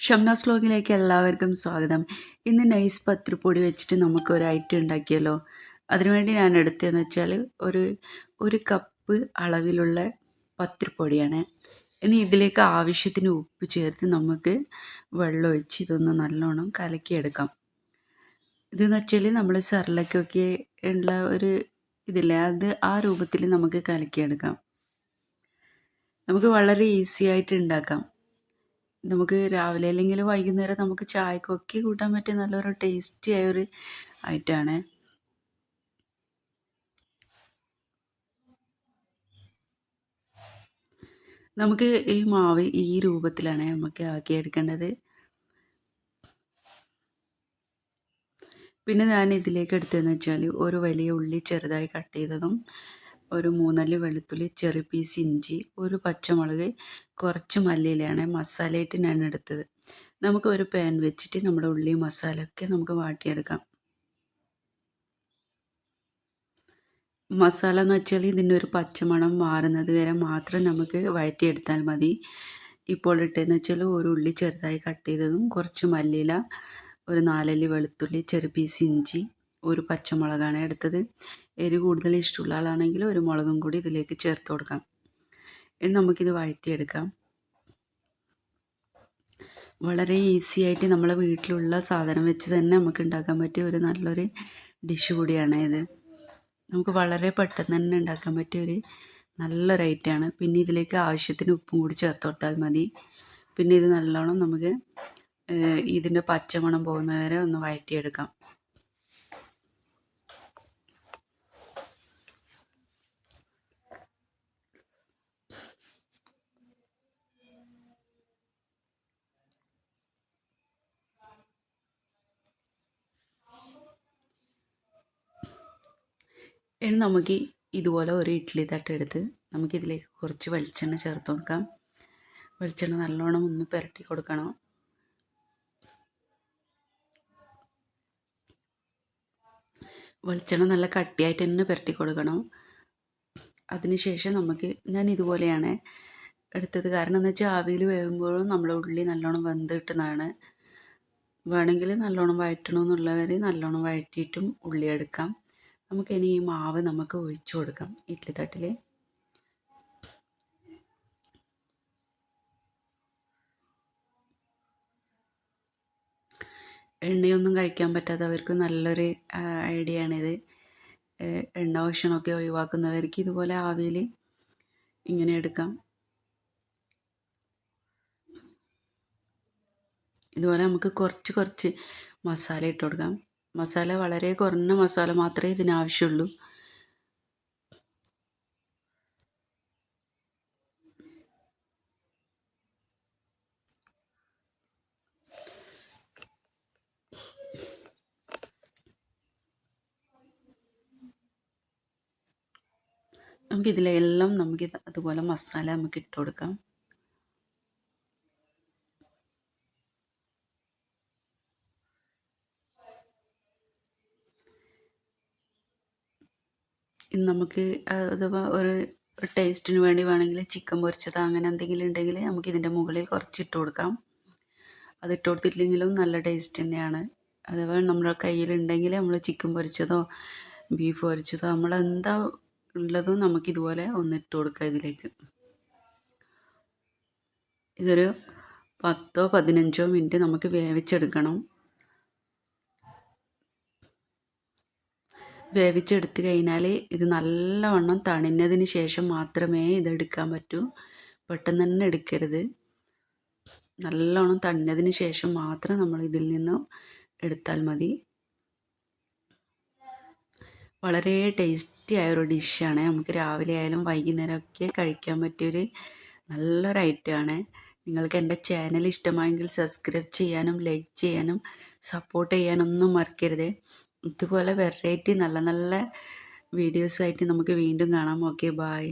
ഷംനാസ് വ്ലോഗിലേക്ക് എല്ലാവർക്കും സ്വാഗതം. ഇന്ന് നൈസ് പത്തിരിപ്പൊടി വെച്ചിട്ട് നമുക്ക് ഒരു ഐറ്റം ഉണ്ടാക്കിയല്ലോ. അതിനുവേണ്ടി ഞാൻ എടുത്തതെന്ന് വെച്ചാൽ ഒരു ഒരു കപ്പ് അളവിലുള്ള പത്തിരിപ്പൊടിയാണ്. ഇനി ഇതിലേക്ക് ആവശ്യത്തിന് ഉപ്പ് ചേർത്ത് നമുക്ക് വെള്ളം ഒഴിച്ച് ഇതൊന്ന് നല്ലോണം കലക്കിയെടുക്കാം. ഇതെന്ന് വെച്ചാൽ നമ്മൾ സെർലക്കൊക്കെ ഉള്ള ഒരു ഇതില്ലേ അത് ആ രൂപത്തിൽ നമുക്ക് കലക്കിയെടുക്കാം. നമുക്ക് വളരെ ഈസി ആയിട്ട് ഉണ്ടാക്കാം. നമുക്ക് രാവിലെ അല്ലെങ്കിൽ വൈകുന്നേരം നമുക്ക് ചായക്കൊക്കെ കൂട്ടാൻ പറ്റിയ നല്ലൊരു ടേസ്റ്റി ആയൊരു ഐറ്റമാണ് നമുക്ക് ഈ മാവ് ഈ രൂപത്തിലാണ് നമുക്ക് ആക്കിയെടുക്കേണ്ടത്. പിന്നെ ഞാൻ ഇതിലേക്ക് എടുത്തതെന്ന് വെച്ചാൽ ഒരു വലിയ ഉള്ളി ചെറുതായി കട്ട് ചെയ്തതും ഒരു മൂന്നൽ വെളുത്തുള്ളി ചെറിയ പീസ് ഇഞ്ചി ഒരു പച്ചമുളക് കുറച്ച് മല്ലിയിലയാണ് മസാലയായിട്ട് ഞാൻ എടുത്തത്. നമുക്ക് ഒരു പാൻ വെച്ചിട്ട് നമ്മുടെ ഉള്ളി മസാലയൊക്കെ നമുക്ക് വാട്ടിയെടുക്കാം. മസാല എന്ന് വെച്ചാൽ ഇതിന്റെ ഒരു പച്ചമണം മാറുന്നത് വരെ മാത്രം നമുക്ക് വഴറ്റിയെടുത്താൽ മതി. ഇപ്പോൾ ഇട്ടതെന്ന് വെച്ചാൽ ഒരു ഉള്ളി ചെറുതായി കട്ട് ചെയ്തതും കുറച്ച് മല്ലിയില ഒരു നാലല്ലി വെളുത്തുള്ളി ചെറു പീസ് ഇഞ്ചി ഒരു പച്ചമുളകാണ് എടുത്തത്. എരി കൂടുതൽ ഇഷ്ടമുള്ള ആളാണെങ്കിൽ ഒരു മുളകും കൂടി ഇതിലേക്ക് ചേർത്ത് കൊടുക്കാം. ഇനി നമുക്കിത് വഴറ്റിയെടുക്കാം. വളരെ ഈസി ആയിട്ട് നമ്മളെ വീട്ടിലുള്ള സാധനം വെച്ച് തന്നെ നമുക്ക് ഉണ്ടാക്കാൻ പറ്റിയ ഒരു നല്ലൊരു ഡിഷ് കൂടിയാണ് ഇത്. നമുക്ക് വളരെ പെട്ടെന്ന് തന്നെ ഉണ്ടാക്കാൻ പറ്റിയ ഒരു നല്ലൊരു ഐറ്റമാണ് പിന്നെ ഇതിലേക്ക് ആവശ്യത്തിന് ഉപ്പും കൂടി ചേർത്ത് കൊടുത്താൽ മതി. പിന്നെ ഇത് നല്ലോണം നമുക്ക് ഇതിന്റെ പച്ചമണം പോകുന്നവരെ ഒന്ന് വഴറ്റിയെടുക്കാം. ഇനി നമുക്ക് ഇതുപോലെ ഒരു ഇഡ്ഡലി തട്ടെടുത്ത് നമുക്കിതിലേക്ക് കുറച്ച് വെളിച്ചെണ്ണ ചേർത്ത് കൊടുക്കാം. വെളിച്ചെണ്ണ നല്ലോണം ഒന്ന് പുരട്ടി കൊടുക്കണം. വെളിച്ചെണ്ണ നല്ല കട്ടിയായിട്ട് തന്നെ പുരട്ടി കൊടുക്കണം. അതിനുശേഷം നമുക്ക് ഞാൻ ഇതുപോലെയാണ് എടുത്തത്. കാരണം എന്ന് വെച്ചാൽ ആവിയിൽ വേകുമ്പോഴും നമ്മുടെ ഉള്ളി നല്ലോണം വെന്ത് കിട്ടുന്നതാണ്. വേണമെങ്കിൽ നല്ലോണം വഴറ്റണമെന്നുള്ളവർ നല്ലോണം വഴറ്റിയിട്ടും ഉള്ളി എടുക്കാം നമുക്കിനി ഈ മാവ് നമുക്ക് ഒഴിച്ചു കൊടുക്കാം ഇഡ്ലി തട്ടിൽ എണ്ണയൊന്നും കഴിക്കാൻ പറ്റാത്തവർക്ക് നല്ലൊരു ഐഡിയ ആണിത് എണ്ണ ഭക്ഷണമൊക്കെ ഒഴിവാക്കുന്നവർക്ക് ഇതുപോലെ ആവിയിൽ ഇങ്ങനെ എടുക്കാം. ഇതുപോലെ നമുക്ക് കുറച്ച് കുറച്ച് മസാല ഇട്ട് കൊടുക്കാം. മസാല വളരെ കുറഞ്ഞ മസാല മാത്രമേ ഇതിനാവശ്യമുള്ളൂ നമുക്കിതിലെല്ലാം നമുക്ക് അതുപോലെ മസാല നമുക്ക് ഇട്ട് കൊടുക്കാം നമുക്ക് അഥവാ ഒരു ടേസ്റ്റിന് വേണ്ടി വേണമെങ്കിൽ ചിക്കൻ പൊരിച്ചതോ അങ്ങനെ എന്തെങ്കിലും ഉണ്ടെങ്കിൽ നമുക്ക് ഇതിന്റെ മുകളിൽ കുറച്ച് ഇട്ട് കൊടുക്കാം. അത് ഇട്ട് കൊടുത്തിട്ടില്ലെങ്കിലും നല്ല ടേസ്റ്റ് തന്നെയാണ്. അഥവാ നമ്മുടെ കയ്യിലുണ്ടെങ്കിൽ നമ്മൾ ചിക്കൻ പൊരിച്ചതോ ബീഫ് പൊരിച്ചതോ നമ്മൾ എന്താ ഉള്ളതും നമുക്കിതുപോലെ ഒന്ന് ഇട്ട് കൊടുക്കാം ഇതിലേക്ക്. ഇതൊരു പത്തോ പതിനഞ്ചോ മിനിറ്റ് നമുക്ക് വേവിച്ചെടുക്കണം. വേവിച്ചെടുത്ത് കഴിഞ്ഞാൽ ഇത് നല്ലവണ്ണം തണിഞ്ഞതിന് ശേഷം മാത്രമേ ഇതെടുക്കാൻ പറ്റൂ. പെട്ടെന്ന് തന്നെ എടുക്കരുത്. നല്ലവണ്ണം തണിഞ്ഞതിന് ശേഷം മാത്രം നമ്മൾ ഇതിൽ നിന്ന് എടുത്താൽ മതി. വളരെ ടേസ്റ്റി ആയ ഒരു ഡിഷാണ്. നമുക്ക് രാവിലെ ആയാലും വൈകുന്നേരമൊക്കെ കഴിക്കാൻ പറ്റിയൊരു നല്ലൊരു ഐറ്റമാണ് നിങ്ങൾക്ക് എന്റെ ചാനൽ ഇഷ്ടമായെങ്കിൽ സബ്സ്ക്രൈബ് ചെയ്യാനും ലൈക്ക് ചെയ്യാനും സപ്പോർട്ട് ചെയ്യാനൊന്നും മറക്കരുത്. ഇതുപോലെ വെറൈറ്റി നല്ല നല്ല വീഡിയോസുമായിട്ട് നമുക്ക് വീണ്ടും കാണാം. Okay bye